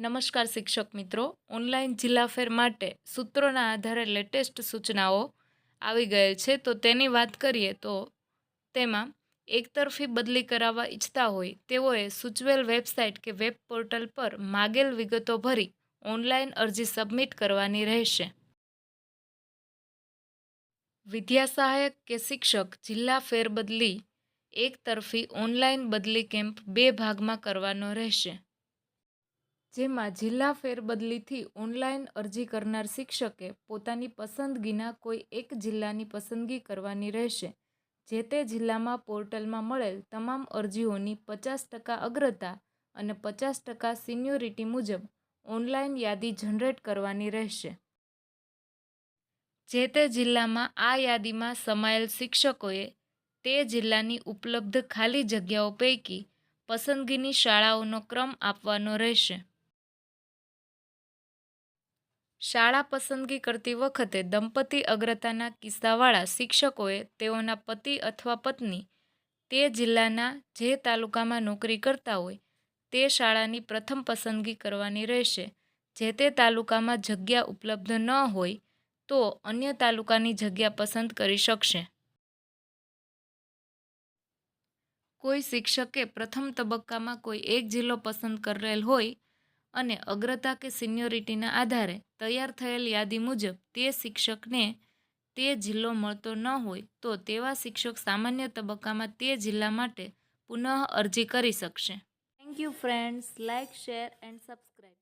નમસ્કાર શિક્ષક મિત્રો. ઓનલાઈન જિલ્લા ફેર માટે સૂત્રોના આધારે લેટેસ્ટ સૂચનાઓ આવી ગયેલ છે. તો તેની વાત કરીએ તો તેમાં એકતરફી બદલી કરાવવા ઈચ્છતા હોય તેઓએ સૂચવેલ વેબસાઇટ કે વેબ પોર્ટલ પર માગેલ વિગતો ભરી ઓનલાઈન અરજી સબમિટ કરવાની રહેશે. વિદ્યા સહાયક કે શિક્ષક જિલ્લા ફેરબદલી એકતરફી ઓનલાઈન બદલી કેમ્પ બે ભાગમાં કરવાનો રહેશે. જેમાં જિલ્લા ફેરબદલીથી ઓનલાઈન અરજી કરનાર શિક્ષકે પોતાની પસંદગીના કોઈ એક જિલ્લાની પસંદગી કરવાની રહેશે. જે તે જિલ્લામાં પોર્ટલમાં મળેલ તમામ અરજીઓની પચાસ ટકા અગ્રતા અને પચાસ ટકા સિન્યોરિટી મુજબ ઓનલાઈન યાદી જનરેટ કરવાની રહેશે. જે તે જિલ્લામાં આ યાદીમાં સમાયેલ શિક્ષકોએ તે જિલ્લાની ઉપલબ્ધ ખાલી જગ્યાઓ પૈકી પસંદગીની શાળાઓનો ક્રમ આપવાનો રહેશે. શાળા પસંદગી કરતી વખતે દંપતી અગ્રતાના કિસ્સાવાળા શિક્ષકોએ તેઓના પતિ અથવા પત્ની તે જિલ્લાના જે તાલુકામાં નોકરી કરતા હોય તે શાળાની પ્રથમ પસંદગી કરવાની રહેશે. જે તે તાલુકામાં જગ્યા ઉપલબ્ધ ન હોય તો અન્ય તાલુકાની જગ્યા પસંદ કરી શકશે. કોઈ શિક્ષકે પ્રથમ તબક્કામાં કોઈ એક જિલ્લો પસંદ કરેલ હોય અને અગ્રતા કે સિનિયોરિટીના આધારે તૈયાર થયેલ યાદી મુજબ તે શિક્ષકને તે જિલ્લો મળતો ન હોય તો તેવા શિક્ષક સામાન્ય તબક્કામાં તે જિલ્લા માટે પુનઃ અરજી કરી શકશે. Thank you friends like share and subscribe